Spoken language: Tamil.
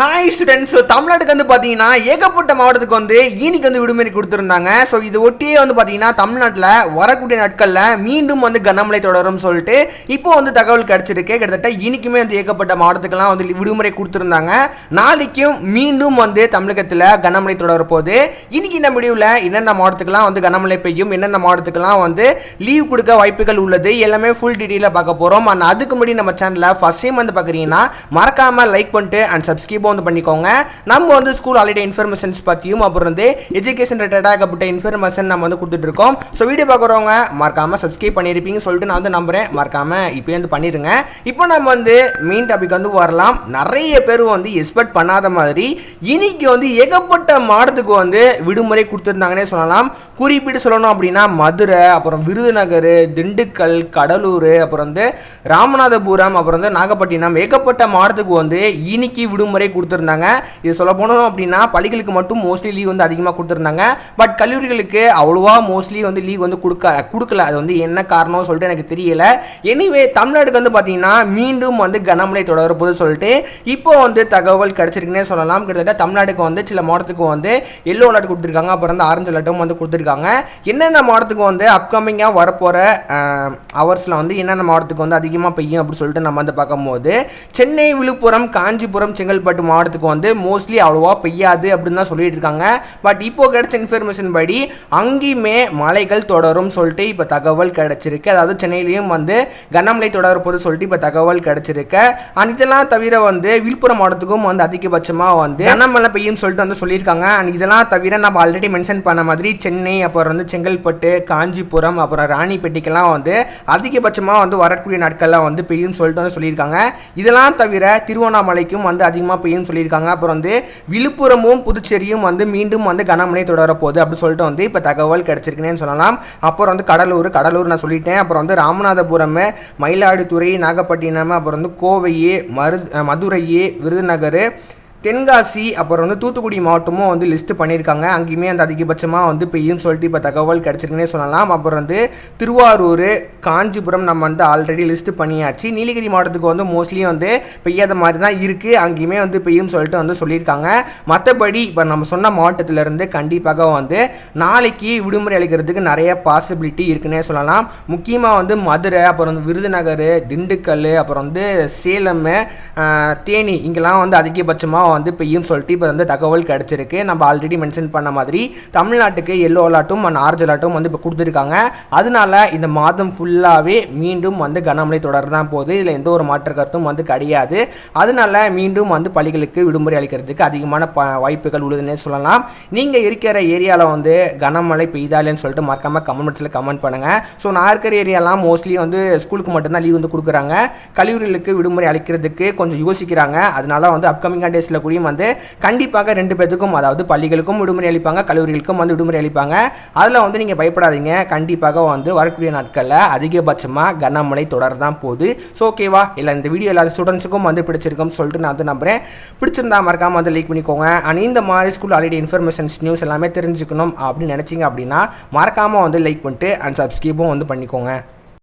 ஹாய் ஸ்டூடெண்ட்ஸ் ஸோ தமிழ்நாட்டுக்கு வந்து பார்த்தீங்கன்னா ஏகப்பட்ட மாவட்டத்துக்கு வந்து ஈனிக்கு வந்து விடுமுறை கொடுத்துருந்தாங்க. ஸோ இது ஒட்டியே வந்து பார்த்தீங்கன்னா தமிழ்நாட்டில் வரக்கூடிய நாட்களில் மீண்டும் வந்து கனமழை தொடரும் சொல்லிட்டு இப்போ வந்து தகவல் கிடச்சிருக்கு. கிட்டத்தட்ட இனிக்குமே வந்து ஏகப்பட்ட மாவட்டத்துக்கெல்லாம் வந்து விடுமுறை கொடுத்துருந்தாங்க. நாளைக்கும் மீண்டும் வந்து தமிழகத்தில் கனமழை தொடர போது இன்னைக்கு இந்த முடிவில் என்னென்ன மாவட்டத்துக்கெல்லாம் வந்து கனமழை பெய்யும் என்னென்ன மாவட்டத்துக்கெல்லாம் வந்து லீவ் கொடுக்க வாய்ப்புகள் உள்ளது எல்லாமே ஃபுல் டீட்டெயிலாக பார்க்க போகிறோம் அண்ட் அதுக்கு முன்னாடி நம்ம சேனலில் ஃபஸ்ட் டைம் வந்து பார்க்குறீங்கன்னா மறக்காமல் லைக் பண்ணிட்டு அண்ட் சப்ஸ்கிரைப் வந்து பண்ணிக்கோங்க. நம்ம வந்து ஸ்கூல் ஹாலிடே இன்ஃபர்மேஷன்ஸ் பற்றியும் அப்புறம் வந்து எஜுகேஷன் ரிலேட்டடாக ஏகப்பட்ட இன்ஃபர்மேஷன் நம்ம வந்து கொடுத்துட்ருக்கோம் ஸோ வீடியோ பார்க்குறவங்க மறக்காமல் சப்ஸ்கிரைப் பண்ணியிருப்பீங்கன்னு சொல்லிட்டு நான் வந்து நம்புகிறேன் மறக்காமல் இப்போ வந்து பண்ணிடுங்க இப்போ நம்ம வந்து மெயின் டாபிக் வந்து வரலாம். நிறைய பேர் வந்து எக்ஸ்பெக்ட் பண்ணாத மாதிரி இன்னைக்கு வந்து ஏகப்பட்ட மாடத்துக்கு வந்து விடுமுறை கொடுத்துருந்தாங்கன்னே சொல்லலாம். குறிப்பிட்டு சொல்லணும் அப்படின்னா மதுரை அப்புறம் விருதுநகர் திண்டுக்கல் கடலூர் அப்புறம் வந்து ராமநாதபுரம் அப்புறம் வந்து நாகப்பட்டினம் ஏகப்பட்ட மாடத்துக்கு வந்து இன்னைக்கு விடுமுறை கொடுத்துருந்தாங்க. இது சொல்ல போனோம் அப்படின்னா பள்ளிகளுக்கு மட்டும் மோஸ்ட்லி லீவ் வந்து அதிகமாக கொடுத்துருந்தாங்க. பட் கல்லூரிகளுக்கு அவ்வளோவா மோஸ்ட்லி வந்து லீவ் வந்து கொடுக்க கொடுக்கல. அது வந்து என்ன காரணம் சொல்லிட்டு எனக்கு தெரியல. எனிவே தமிழ்நாட்டுக்கு வந்து பார்த்தீங்கன்னா மீண்டும் வந்து கனமழை தொடர போது சொல்லிட்டு இப்போ வந்து தகவல் கிடச்சிருக்குன்னே சொல்லலாம். கிட்டத்தட்ட தமிழ்நாட்டுக்கு வந்து சில மாவட்டத்துக்கு வந்து எல்லோ அலர்ட் கொடுத்துருக்காங்க. அப்புறம் வந்து ஆரஞ்சு அலர்ட்டும் வந்து கொடுத்துருக்காங்க. என்னென்ன மாவட்டத்துக்கு வந்து அப்கமிங்காக வரப்போகிற ஹவர்ஸில் வந்து என்னென்ன மாவட்டத்துக்கு வந்து அதிகமாக பெய்யும் அப்படின்னு சொல்லிட்டு நம்ம வந்து பார்க்கும்போது சென்னை விழுப்புரம் காஞ்சிபுரம் செங்கல்பட்டு மாவட்டத்துக்கு வந்து மோஸ்ட்லி அவ்வளோவா பெய்யாது அப்படின்னு தான் சொல்லிட்டு இருக்காங்க. பட் இப்போ கிடைச்ச இன்ஃபர்மேஷன் படி அங்கேயுமே மழைகள் தொடரும் சொல்லிட்டு இப்போ தகவல் கிடைச்சிருக்கு. அதாவது சென்னையிலையும் வந்து கனமழை தொடர போது சொல்லிட்டு இப்போ தகவல் கிடைச்சிருக்கு. அண்ட் இதெல்லாம் தவிர வந்து விழுப்புரம் மாவட்டத்துக்கும் வந்து அதிகபட்சமாக வந்து கனமழை பெய்யும் சொல்லிட்டு வந்து சொல்லியிருக்காங்க. அண்ட் இதெல்லாம் தவிர நம்ம ஆல்ரெடி மென்ஷன் பண்ண மாதிரி சென்னை அப்புறம் வந்து செங்கல்பட்டு காஞ்சிபுரம் அப்புறம் ராணிப்பேட்டைக்கெல்லாம் வந்து அதிகபட்சமாக வந்து வரக்கூடிய நாட்கள்லாம் வந்து பெய்யும் சொல்லிட்டு வந்து சொல்லியிருக்காங்க. இதெல்லாம் தவிர திருவண்ணாமலைக்கும் வந்து அதிகமாக பெய்யும் சொல்லியிருக்காங்க. அப்புறம் வந்து விழுப்புரமும் புதுச்சேரியும் வந்து மீண்டும் வந்து கனமழை தொடரப்போகுது அப்படின்னு சொல்லிட்டு வந்து இப்போ தகவல் கிடச்சிருக்குன்னு சொல்லலாம். அப்புறம் வந்து கடலூர் கடலூர் நான் சொல்லிட்டேன். அப்புறம் வந்து ராமநாதபுரம் மயிலாடுதுறை நாகப்பட்டினம் அப்புறம் வந்து கோவை மரு மதுரை விருதுநகர் தென்காசி அப்புறம் வந்து தூத்துக்குடி மாவட்டமும் வந்து லிஸ்ட்டு பண்ணியிருக்காங்க. அங்கேயுமே அந்த அதிகபட்சமாக வந்து பெய்யும் சொல்லிட்டு இப்போ தகவல் கிடச்சிருக்குன்னே சொல்லலாம். அப்புறம் வந்து திருவாரூர் காஞ்சிபுரம் நம்ம வந்து ஆல்ரெடி லிஸ்ட்டு பண்ணியாச்சு. நீலகிரி மாவட்டத்துக்கு வந்து மோஸ்ட்லி வந்து பெய்யாத மாதிரி தான் இருக்குது அங்கேயுமே வந்து பெய்யும் சொல்லிட்டு வந்து சொல்லியிருக்காங்க. மற்றபடி இப்போ நம்ம சொன்ன மாவட்டத்திலேருந்து கண்டிப்பாக வந்து நாளைக்கு விடுமுறை அளிக்கிறதுக்கு நிறைய பாசிபிலிட்டி இருக்குன்னே சொல்லலாம். முக்கியமாக வந்து மதுரை அப்புறம் வந்து விருதுநகர் திண்டுக்கல் அப்புறம் வந்து சேலம் தேனி இங்கெல்லாம் வந்து அதிகபட்சமாக வந்து பெய்யும் சொல்லிட்டு இப்போ வந்து தகவல் கிடச்சிருக்கு. நம்ம ஆல்ரெடி மென்ஷன் பண்ண மாதிரி தமிழ்நாட்டுக்கு எல்லோ அலாட்டும் அண்ட் ஆரஞ்சு அலாட்டும் வந்து இப்போ கொடுத்துருக்காங்க. அதனால இந்த மாதம் ஃபுல்லாகவே மீண்டும் வந்து கனமழை தொடர் தான் போகுது. இதில் எந்த ஒரு மாற்று கருத்தும் வந்து கிடையாது. அதனால மீண்டும் வந்து பள்ளிகளுக்கு விடுமுறை அளிக்கிறதுக்கு அதிகமான ப வாய்ப்புகள் உள்ளதுன்னே சொல்லலாம். நீங்கள் இருக்கிற ஏரியாவில் வந்து கனமழை பெய்தாலேன்னு சொல்லிட்டு மறக்காமல் கமெண்ட்ஸில் கமெண்ட் பண்ணுங்கள் ஸோ நான் இருக்கிற ஏரியாலாம் மோஸ்ட்லி வந்து ஸ்கூலுக்கு மட்டும்தான் லீவ் வந்து கொடுக்குறாங்க. கல்லூரிகளுக்கு விடுமுறை அளிக்கிறதுக்கு கொஞ்சம் யோசிக்கிறாங்க. அதனால வந்து அப்கமிங் டேஸில் கூடியும் வந்து கண்டிப்பாக ரெண்டு பேர்த்துக்கும் அதாவது பள்ளிகளுக்கும் விடுமுறை அளிப்பாங்க கல்லூரிகளுக்கும் வந்து விடுமுறை அளிப்பாங்க. அதில் வந்து நீங்கள் பயப்படாதீங்க. கண்டிப்பாக வந்து வரக்கூடிய நாட்களில் அதிகபட்சமாக கனமழை தொடர் தான் போகுது ஸோ ஓகேவா இல்லை இந்த வீடியோ எல்லா ஸ்டூடெண்ட்ஸுக்கும் வந்து பிடிச்சிருக்கும் சொல்லிட்டு நான் வந்து நம்புகிறேன் பிடிச்சிருந்தா மறக்காமல் வந்து லைக் பண்ணிக்கோங்க. அண்ட் இந்த மாதிரி ஸ்கூல் ஆல்ரெடி இன்ஃபர்மேஷன்ஸ் நியூஸ் எல்லாமே தெரிஞ்சுக்கணும் அப்படின்னு நினச்சிங்க அப்படின்னா மறக்காமல் வந்து லைக் பண்ணிட்டு அண்ட் சப்ஸ்கிரைபும் வந்து பண்ணிக்கோங்க.